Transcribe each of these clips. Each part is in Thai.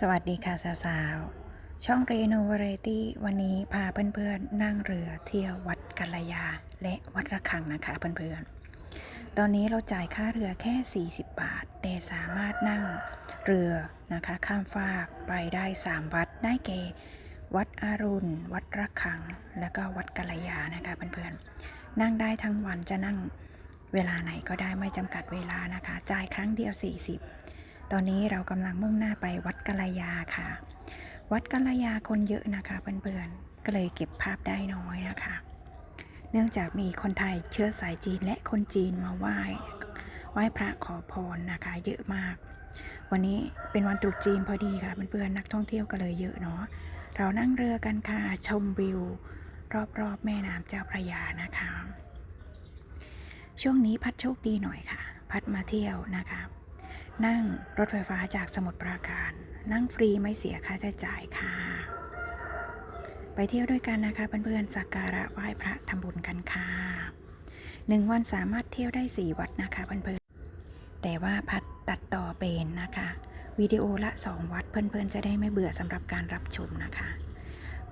สวัสดีค่ะสาวๆ ช่องเรโนวาไรตี้วันนี้พาเพื่อนๆ นั่งเรือเที่ยววัดกัลยา และวัดระฆังนะคะเพื่อนๆ ตอนนี้เราจ่ายค่าเรือแค่ 40 บาท แต่สามารถนั่งเรือนะคะข้ามฟากไปได้ 3 วัดได้แก่วัดอรุณ วัดระฆัง แล้วก็วัดกัลยานะคะเพื่อนๆ นั่งได้ทั้งวันจะนั่งเวลาไหนก็ได้ไม่จำกัดเวลานะคะ จ่ายครั้งเดียว 40 ตอนนี้เรากำลังมุ่งหน้าไปวัดกัลยาค่ะ วัดกัลยาคนเยอะนะคะเพื่อนๆ ก็เลยเก็บภาพได้น้อยนะคะ เนื่องจากมีคนไทยเชื้อสายจีนและคนจีนมาไหว้ไหว้พระขอพรนะคะ เยอะมาก วันนี้เป็นวันตรุษจีนพอดีค่ะเพื่อนๆนักท่องเที่ยวก็เลยเยอะเนาะ เรานั่งเรือกันค่ะชมวิว รอบๆแม่น้ำเจ้าพระยานะคะ ช่วงนี้พัดโชคดีหน่อยค่ะ พัดมาเที่ยวนะคะ นั่งรถไฟฟ้าจากสมุทรปราการ นั่งฟรีไม่เสียค่าใช้จ่ายค่ะ ไปเที่ยวด้วยกันนะคะเพื่อนๆสักการะไหว้พระทำบุญกันค่ะหนึ่งวันสามารถเที่ยวได้ 4 วัดนะคะเพื่อนๆแต่ว่าพัดตัดต่อเป็นนะคะวิดีโอละ 2 วัดเพื่อนๆจะได้ไม่เบื่อสำหรับการรับชมนะคะ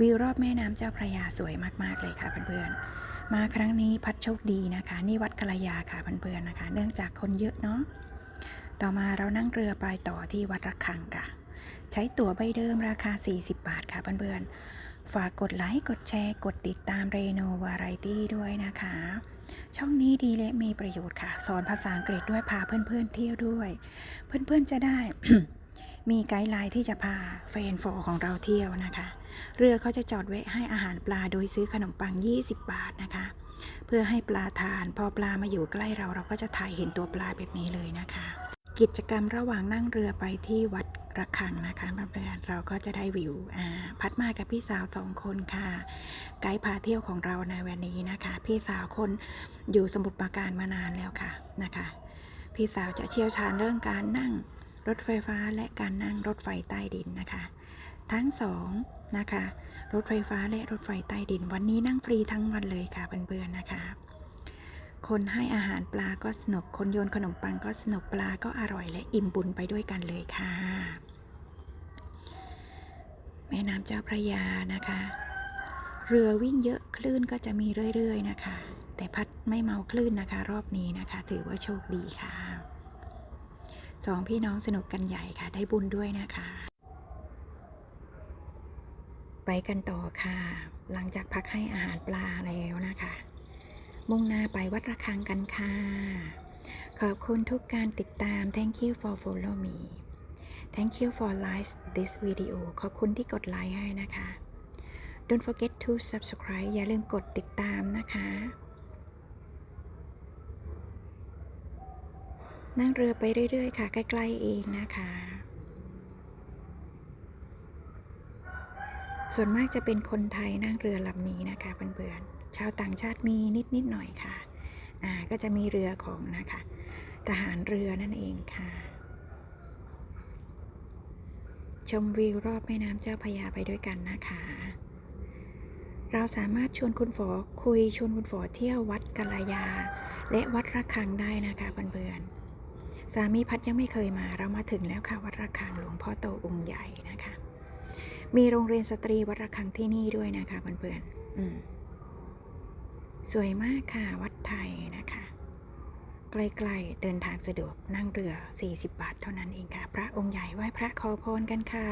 วิวรอบแม่น้ำเจ้าพระยาสวยมากๆเลยค่ะเพื่อนๆมาครั้งนี้พัดโชคดีนะคะ นี่วัดกระยาค่ะเพื่อนๆนะคะ เนื่องจากคนเยอะเนาะ ต่อมาเรานั่งเรือไปต่อที่วัดระฆังค่ะ ใช้ตั๋วใบเดิมราคา 40 บาทค่ะเพื่อนๆ ฝากกดไลค์ กดแชร์ กดติดตามเรโนวาไรตี้ด้วยนะคะ ช่องนี้ดีและมีประโยชน์ค่ะ สอนภาษาอังกฤษด้วยพาเพื่อนๆเที่ยวด้วย เพื่อนๆจะได้ มีไกด์ไลน์ที่จะพาแฟนโฟของเราเที่ยวนะคะ เรือเขาจะจอดแวะให้อาหารปลาโดยซื้อขนมปัง 20 บาทนะคะเพื่อให้ปลาทาน พอปลามาอยู่ใกล้เราเราก็จะถ่ายเห็นตัวปลาแบบนี้เลยนะคะ กิจกรรมระหว่างนั่งเรือไปที่วัดระฆังนะคะเพื่อนๆเราก็จะได้วิวพัดมากับพี่สาวสองคนค่ะ ไกด์พาเที่ยวของเราในวันนี้นะคะ พี่สาวคนอยู่สมุทรปราการมานานแล้วค่ะนะคะ พี่สาวจะเชี่ยวชาญเรื่องการนั่งรถไฟฟ้าและการนั่งรถไฟใต้ดินนะคะ ทั้งสองนะคะ รถไฟฟ้าและรถไฟใต้ดิน วันนี้นั่งฟรีทั้งวันเลยค่ะเพื่อนๆนะคะ คนให้อาหารปลาก็สนุก คนโยนขนมปังก็สนุกปลาก็อร่อยและอิ่มบุญไปด้วยกันเลยค่ะ แม่น้ำเจ้าพระยานะคะ เรือวิ่งเยอะคลื่นก็จะมีเรื่อยๆนะคะ แต่พัดไม่เมาคลื่นนะคะ รอบนี้นะคะ ถือว่าโชคดีค่ะสองพี่น้องสนุกกันใหญ่ค่ะ ได้บุญด้วยนะคะ ไปกันต่อค่ะ หลังจากพักให้อาหารปลาแล้วนะคะ มุ่งหน้าไปวัดระฆังกันค่ะ ขอบคุณทุกการติดตาม thank you for follow me thank you for like this video ขอบคุณที่กดไลค์ให้นะคะ don't forget to subscribe อย่าลืมกดติดตามนะคะ นั่งเรือไปเรื่อย ๆ ค่ะ ใกล้ ๆ เองนะคะ ส่วนมากจะเป็นคนไทยนั่งเรือลำนี้นะคะเพื่อนๆ ชาวต่างชาติมีนิดๆหน่อยค่ะ อ่า ก็จะมีเรือของนะคะ ทหารเรือนั่นเองค่ะ ชมวิวรอบแม่น้ำเจ้าพยาไปด้วยกันนะคะ เราสามารถชวนคุณฝอคุยชวนคุณฝอเที่ยววัดกัลยา และวัดระฆังได้นะคะเพื่อนๆสามีพัดยังไม่เคยมาเรามาถึงแล้วค่ะวัดระฆังหลวงพ่อโตองค์ใหญ่นะคะ มีโรงเรียนสตรีวัดระฆังที่นี่ด้วยนะคะเพื่อนๆอืม สวยมากค่ะวัดไทยนะคะ ใกล้ๆเดินทางสะดวกนั่งเรือ 40 บาทเท่านั้นเองค่ะ พระองค์ใหญ่ไหว้พระขอพรกันค่ะ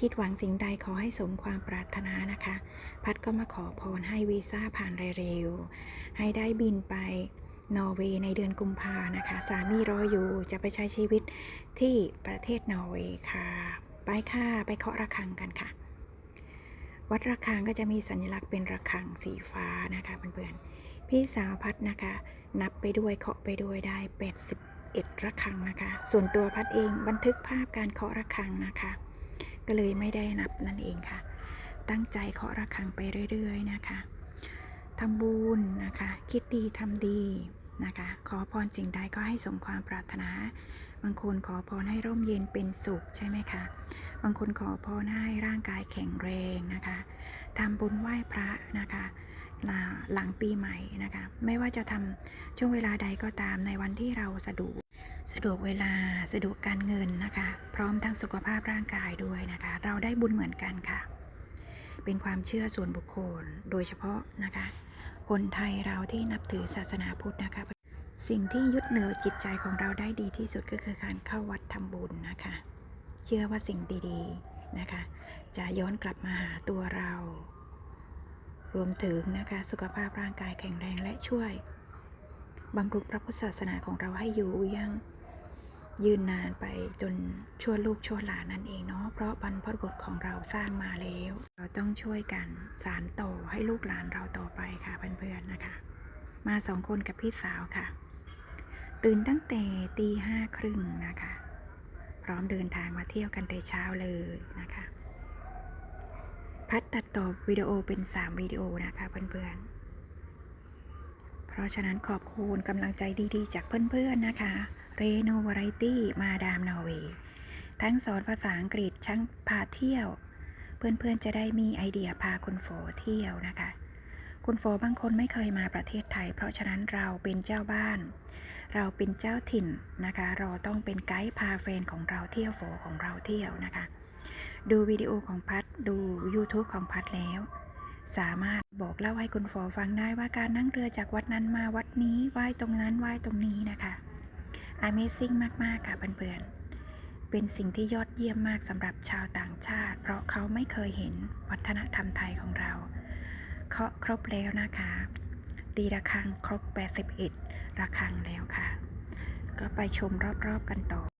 คิดหวังสิ่งใดขอให้สมความปรารถนานะคะ พัดก็มาขอพรให้วีซ่าผ่านเร็วๆให้ได้บินไปนอร์เวย์ในเดือนกุมภานะคะ สามีรออยู่จะไปใช้ชีวิตที่ประเทศนอร์เวย์ค่ะ ไปค่ะ ไปเคาะระฆังกันค่ะ วัดระฆังก็จะมีสัญลักษณ์เป็นระฆังสีฟ้านะคะเพื่อนๆพี่สาวพัดนะคะ นับไปด้วยเคาะไปด้วยได้ 81 ระฆังนะคะ ส่วนตัวพัดเองบันทึกภาพการเคาะระฆังนะคะ ก็เลยไม่ได้นับนั่นเองค่ะ ตั้งใจเคาะระฆังไปเรื่อย ๆ นะคะทำบุญนะคะ คิดดีทำดีนะคะ ขอพรสิ่งใดก็ให้สมความปรารถนา บางคนขอพรให้ร่มเย็นเป็นสุขใช่ไหมคะ บางคนขอพรให้ร่างกายแข็งแรงนะคะทำบุญไหว้พระนะคะลหลังปีใหม่นะคะ ไม่ว่าจะทำช่วงเวลาใดก็ตามในวันที่เราสะดวกสะดวกเวลาสะดวกการเงินนะคะ พร้อมทั้งสุขภาพร่างกายด้วยนะคะ เราได้บุญเหมือนกันค่ะ เป็นความเชื่อส่วนบุคคลโดยเฉพาะนะคะ คนไทยเราที่นับถือศาสนาพุทธนะคะ สิ่งที่ยึดเหนี่ยวจิตใจของเราได้ดีที่สุดก็คือการเข้าวัดทำบุญนะคะ เชื่อว่าสิ่งดีๆนะคะ จะย้อนกลับมาหาตัวเรา รวมถึงนะคะสุขภาพร่างกายแข็งแรงและช่วยบำรุงพระพุทธศาสนาของเราให้อยู่ยังยืนนานไปจนชั่วลูกชั่วหลานนั่นเองเนาะเพราะบรรพบุรุษของเราสร้างมาแล้ว เราต้องช่วยกันสารต่อให้ลูกหลานเราต่อไปค่ะเพื่อนๆนะคะ มาสองคนกับพี่สาวค่ะ ตื่นตั้งแต่ตีห้าครึ่งนะคะ พร้อมเดินทางมาเที่ยวกันแต่เช้าเลยนะคะ พัดตัดต่อวิดีโอเป็น 3 วิดีโอนะคะเพื่อนๆ เพราะฉะนั้นขอบคุณกำลังใจดีๆ จากเพื่อนๆนะคะเรโนวาไรตี้มาดามนอร์เวย์ทั้งสอนภาษาอังกฤษทั้งพาเที่ยว เพื่อนๆจะได้มีไอเดียพาคุณโฟเที่ยวนะคะ คุณโฟบางคนไม่เคยมาประเทศไทย เพราะฉะนั้นเราเป็นเจ้าบ้าน เราเป็นเจ้าถิ่นนะคะ เราต้องเป็นไกด์พาแฟนของเราเที่ยวโฟของเราเที่ยวนะคะ ดูวิดีโอของพัดดู YouTube ของพัดแล้ว สามารถบอกเล่าให้คุณฟอฟังได้ว่าการนั่งเรือจากวัดนั้นมาวัดนี้ไหว้ตรงนั้นไหว้ตรงนี้นะคะ Amazing มาก ๆ ค่ะเพื่อนๆ เป็นสิ่งที่ยอดเยี่ยมมากสำหรับชาวต่างชาติ เพราะเขาไม่เคยเห็นวัฒนธรรมไทยของเรา เคาะครบแล้วนะคะ ตีระฆังครบ 81 ระฆังแล้วค่ะ ก็ไปชมรอบๆกันต่อ